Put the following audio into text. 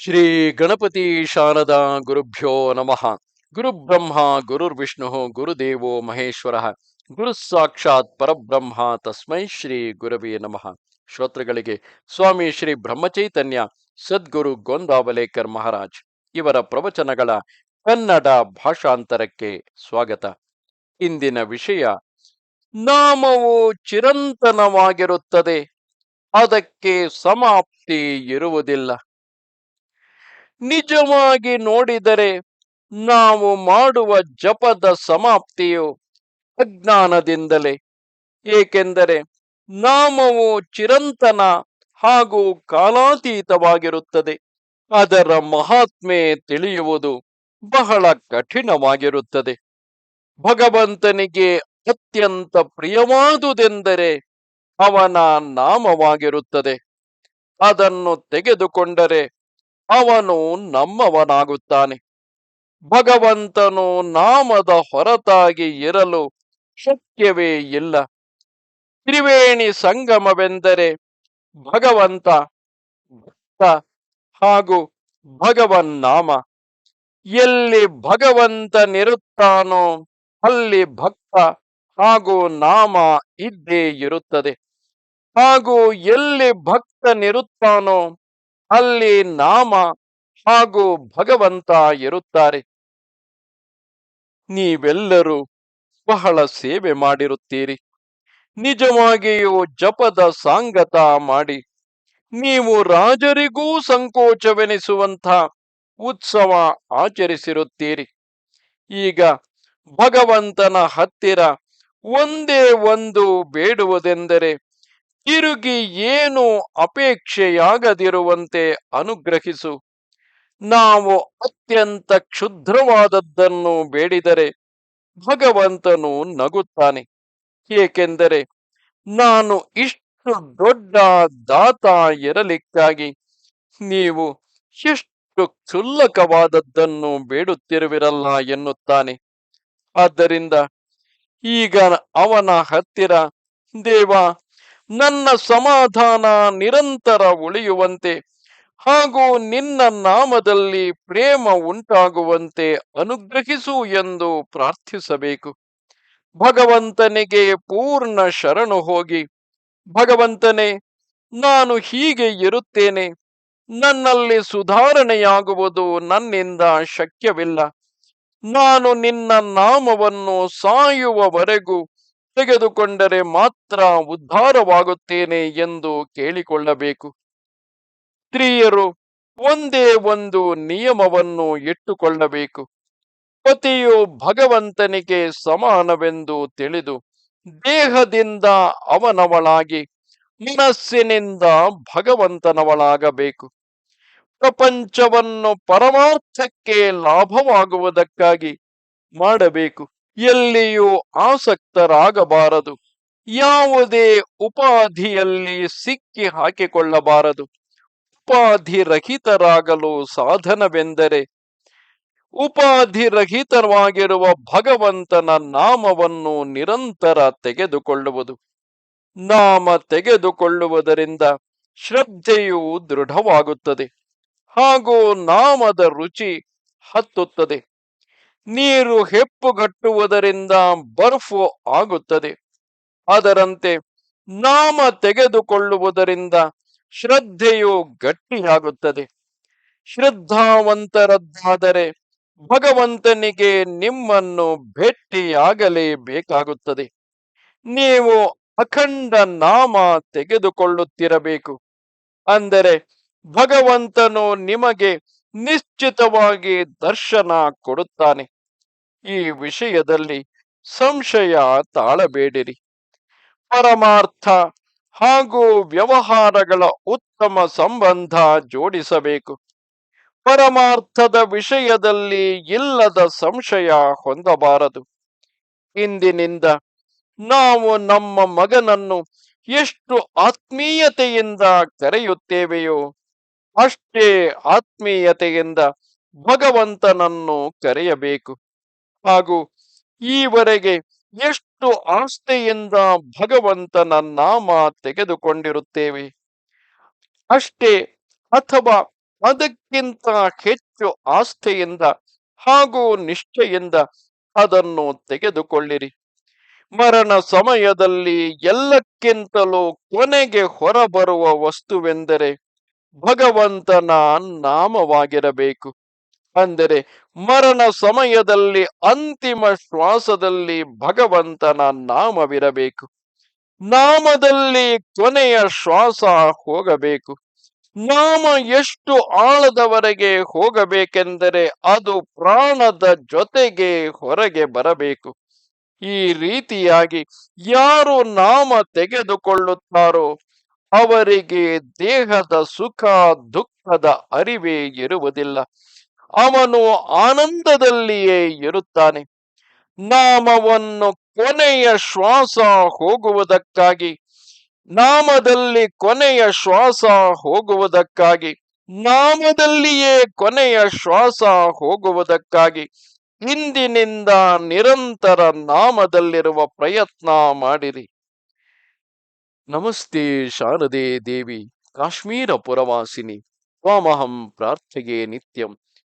ಶ್ರೀ ಗಣಪತಿ ಶಾರದಾ ಗುರುಭ್ಯೋ ನಮಃ. ಗುರುಬ್ರಹ್ಮ ಗುರುರ್ವಿಷ್ಣು ಗುರುದೇವೋ ಮಹೇಶ್ವರ. ಗುರು ಸಾಕ್ಷಾತ್ ಪರಬ್ರಹ್ಮ, ತಸ್ಮೈ ಶ್ರೀ ಗುರವೇ ನಮಃ. ಶ್ರೋತೃಗಳಿಗೆ ಸ್ವಾಮಿ ಶ್ರೀ ಬ್ರಹ್ಮಚೈತನ್ಯ, ಸದ್ಗುರು ಗೋಂದಾವಲೇಕರ್ ಮಹಾರಾಜ್ ಇವರ ಪ್ರವಚನಗಳ ಕನ್ನಡ ಭಾಷಾಂತರಕ್ಕೆ ಸ್ವಾಗತ. ಇಂದಿನ ವಿಷಯ, ನಾಮವು ಚಿರಂತನವಾಗಿರುತ್ತದೆ. ಅದಕ್ಕೆ ಸಮಾಪ್ತಿ ಇರುವುದಿಲ್ಲ. ನಿಜವಾಗಿ ನೋಡಿದರೆ ನಾವು ಮಾಡುವ ಜಪದ ಸಮಾಪ್ತಿಯು ಅಜ್ಞಾನದಿಂದಲೇ. ಏಕೆಂದರೆ ನಾಮವು ಚಿರಂತನ ಹಾಗೂ ಕಾಲಾತೀತವಾಗಿರುತ್ತದೆ. ಅದರ ಮಹಾತ್ಮೆ ತಿಳಿಯುವುದು ಬಹಳ ಕಠಿಣವಾಗಿರುತ್ತದೆ. ಭಗವಂತನಿಗೆ ಅತ್ಯಂತ ಪ್ರಿಯವಾದುದೆಂದರೆ ಅವನ ನಾಮವಾಗಿರುತ್ತದೆ. ಅದನ್ನು ತೆಗೆದುಕೊಂಡರೆ ಅವನು ನಮ್ಮವನಾಗುತ್ತಾನೆ. ಭಗವಂತನು ನಾಮದ ಹೊರತಾಗಿ ಇರಲು ಶಕ್ಯವೇ ಇಲ್ಲ. ತ್ರಿವೇಣಿ ಸಂಗಮವೆಂದರೆ ಭಗವಂತ, ಭಕ್ತ ಹಾಗೂ ಭಗವನ್ ನಾಮ ಎಲ್ಲಿ ಭಗವಂತನಿರುತ್ತಾನೋ ಅಲ್ಲಿ ಭಕ್ತ ಹಾಗೂ ನಾಮ ಇದ್ದೇ ಇರುತ್ತದೆ. ಹಾಗೂ ಎಲ್ಲಿ ಭಕ್ತನಿರುತ್ತಾನೋ ಅಲ್ಲಿ ನಾಮ ಹಾಗೂ ಭಗವಂತ ಇರುತ್ತಾರೆ. ನೀವೆಲ್ಲರೂ ಬಹಳ ಸೇವೆ ಮಾಡಿರುತ್ತೀರಿ. ನಿಜವಾಗಿಯೂ ಜಪದ ಸಾಂಗತ ಮಾಡಿ, ನೀವು ರಾಜರಿಗೂ ಸಂಕೋಚವೆನಿಸುವಂಥ ಉತ್ಸವ ಆಚರಿಸಿರುತ್ತೀರಿ. ಈಗ ಭಗವಂತನ ಹತ್ತಿರ ಒಂದೇ ಒಂದು ಬೇಡುವುದೆಂದರೆ ತಿರುಗಿ ಏನು ಅಪೇಕ್ಷೆಯಾಗದಿರುವಂತೆ ಅನುಗ್ರಹಿಸು. ನಾವು ಅತ್ಯಂತ ಕ್ಷುದ್ರವಾದದ್ದನ್ನು ಬೇಡಿದರೆ ಭಗವಂತನು ನಗುತ್ತಾನೆ. ಏಕೆಂದರೆ ನಾನು ಇಷ್ಟು ದೊಡ್ಡ ದಾತ ಇರಲಿಕ್ಕಾಗಿ ನೀವು ಎಷ್ಟು ಕ್ಷುಲ್ಲಕವಾದದ್ದನ್ನು ಬೇಡುತ್ತಿರುವಿರಲ್ಲ ಎನ್ನುತ್ತಾನೆ. ಆದ್ದರಿಂದ ಈಗ ಅವನ ಹತ್ತಿರ, ದೇವ ನನ್ನ ಸಮಾಧಾನ ನಿರಂತರ ಉಳಿಯುವಂತೆ ಹಾಗೂ ನಿನ್ನ ನಾಮದಲ್ಲಿ ಪ್ರೇಮ ಉಂಟಾಗುವಂತೆ ಅನುಗ್ರಹಿಸು ಎಂದು ಪ್ರಾರ್ಥಿಸಬೇಕು. ಭಗವಂತನಿಗೆ ಪೂರ್ಣ ಶರಣು ಹೋಗಿ, ಭಗವಂತನೇ, ನಾನು ಹೀಗೆ ಇರುತ್ತೇನೆ, ನನ್ನಲ್ಲಿ ಸುಧಾರಣೆಯಾಗುವುದು ನನ್ನಿಂದ ಶಕ್ಯವಿಲ್ಲ. ನಾನು ನಿನ್ನ ನಾಮವನ್ನು ಸಾಯುವವರೆಗೂ ತೆಗೆದುಕೊಂಡರೆ ಮಾತ್ರ ಉದ್ಧಾರವಾಗುತ್ತೇನೆ ಎಂದು ಕೇಳಿಕೊಳ್ಳಬೇಕು. ಸ್ತ್ರೀಯರು ಒಂದೇ ಒಂದು ನಿಯಮವನ್ನು ಇಟ್ಟುಕೊಳ್ಳಬೇಕು. ಪತಿಯು ಭಗವಂತನಿಗೆ ಸಮಾನವೆಂದು ತಿಳಿದು ದೇಹದಿಂದ ಅವನವಳಾಗಿ ಮನಸ್ಸಿನಿಂದ ಭಗವಂತನವಳಾಗಬೇಕು. ಪ್ರಪಂಚವನ್ನು ಪರಮಾರ್ಥಕ್ಕೆ ಲಾಭವಾಗುವುದಕ್ಕಾಗಿ ಮಾಡಬೇಕು. ಎಲ್ಲಿಯೂ ಆಸಕ್ತರಾಗಬಾರದು. ಯಾವುದೇ ಉಪಾಧಿಯಲ್ಲಿ ಸಿಕ್ಕಿ ಹಾಕಿಕೊಳ್ಳಬಾರದು. ಉಪಾಧಿ ರಹಿತರಾಗಲು ಸಾಧನವೆಂದರೆ ಉಪಾಧಿ ರಹಿತವಾಗಿರುವ ಭಗವಂತನ ನಾಮವನ್ನು ನಿರಂತರ ತೆಗೆದುಕೊಳ್ಳುವುದು. ನಾಮ ತೆಗೆದುಕೊಳ್ಳುವುದರಿಂದ ಶ್ರದ್ಧೆಯು ದೃಢವಾಗುತ್ತದೆ. ಹಾಗೂ ನಾಮದ ರುಚಿ ಹತ್ತುತ್ತದೆ. ನೀರು ಹೆಪ್ಪುಗಟ್ಟುವುದರಿಂದ ಬರ್ಫು ಆಗುತ್ತದೆ. ಅದರಂತೆ ನಾಮ ತೆಗೆದುಕೊಳ್ಳುವುದರಿಂದ ಶ್ರದ್ಧೆಯು ಗಟ್ಟಿಯಾಗುತ್ತದೆ. ಶ್ರದ್ಧಾವಂತರದ್ದಾದರೆ ಭಗವಂತನಿಗೆ ನಿಮ್ಮನ್ನು ಭೇಟಿಯಾಗಲೇಬೇಕಾಗುತ್ತದೆ. ನೀವು ಅಖಂಡ ನಾಮ ತೆಗೆದುಕೊಳ್ಳುತ್ತಿರಬೇಕು. ಅಂದರೆ ಭಗವಂತನು ನಿಮಗೆ ನಿಶ್ಚಿತವಾಗಿ ದರ್ಶನ ಕೊಡುತ್ತಾನೆ. ಈ ವಿಷಯದಲ್ಲಿ ಸಂಶಯ ತಾಳಬೇಡಿರಿ. ಪರಮಾರ್ಥ ಹಾಗೂ ವ್ಯವಹಾರಗಳ ಉತ್ತಮ ಸಂಬಂಧ ಜೋಡಿಸಬೇಕು. ಪರಮಾರ್ಥದ ವಿಷಯದಲ್ಲಿ ಇಲ್ಲದ ಸಂಶಯ ಹೊಂದಬಾರದು. ಇಂದಿನಿಂದ ನಾವು ನಮ್ಮ ಮಗನನ್ನು ಎಷ್ಟು ಆತ್ಮೀಯತೆಯಿಂದ ಕರೆಯುತ್ತೇವೆಯೋ, ಅಷ್ಟೇ ಆತ್ಮೀಯತೆಯಿಂದ ಭಗವಂತನನ್ನು ಕರೆಯಬೇಕು. ಹಾಗೂ ಈವರೆಗೆ ಎಷ್ಟು ಆಸ್ತೆಯಿಂದ ಭಗವಂತನ ನಾಮ ತೆಗೆದುಕೊಂಡಿರುತ್ತೇವೆ? ಅಷ್ಟೇ ಅಥವಾ ಅದಕ್ಕಿಂತ ಹೆಚ್ಚು ಆಸ್ಥೆಯಿಂದ ಹಾಗೂ ನಿಷ್ಠೆಯಿಂದ ಅದನ್ನು ತೆಗೆದುಕೊಳ್ಳಿರಿ. ಮರಣ ಸಮಯದಲ್ಲಿ ಎಲ್ಲಕ್ಕಿಂತಲೂ ಕೊನೆಗೆ ಹೊರಬರುವ ವಸ್ತುವೆಂದರೆ ಭಗವಂತನ ನಾಮವಾಗಿರಬೇಕು. ಅಂದರೆ ಮರಣ ಸಮಯದಲ್ಲಿ, ಅಂತಿಮ ಶ್ವಾಸದಲ್ಲಿ ಭಗವಂತನ ನಾಮವಿರಬೇಕು. ನಾಮದಲ್ಲಿ ಕೊನೆಯ ಶ್ವಾಸ ಹೋಗಬೇಕು. ನಾಮ ಎಷ್ಟು ಆಳದವರೆಗೆ ಹೋಗಬೇಕೆಂದರೆ ಅದು ಪ್ರಾಣದ ಜೊತೆಗೆ ಹೊರಗೆ ಬರಬೇಕು. ಈ ರೀತಿಯಾಗಿ ಯಾರು ನಾಮ ತೆಗೆದುಕೊಳ್ಳುತ್ತಾರೋ ಅವರಿಗೆ ದೇಹದ ಸುಖ, ದುಃಖದ ಅರಿವೇ ಇರುವುದಿಲ್ಲ. ಅವನು ಆನಂದದಲ್ಲಿಯೇ ಇರುತ್ತಾನೆ. ನಾಮವನ್ನು ಕೊನೆಯ ಶ್ವಾಸ ಹೋಗುವುದಕ್ಕಾಗಿ, ನಾಮದಲ್ಲಿ ಕೊನೆಯ ಶ್ವಾಸ ಹೋಗುವುದಕ್ಕಾಗಿ, ನಾಮದಲ್ಲಿಯೇ ಕೊನೆಯ ಶ್ವಾಸ ಹೋಗುವುದಕ್ಕಾಗಿ ಇಂದಿನಿಂದ ನಿರಂತರ ನಾಮದಲ್ಲಿರುವ ಪ್ರಯತ್ನ ಮಾಡಿರಿ. ನಮಸ್ತೆ ಶಾರದೆ ದೇವಿ, ಕಾಶ್ಮೀರ ಪುರವಾಸಿನಿ. ತ್ವಾಮಹಂ ಪ್ರಾರ್ಥೆಗೆ ನಿತ್ಯಂ.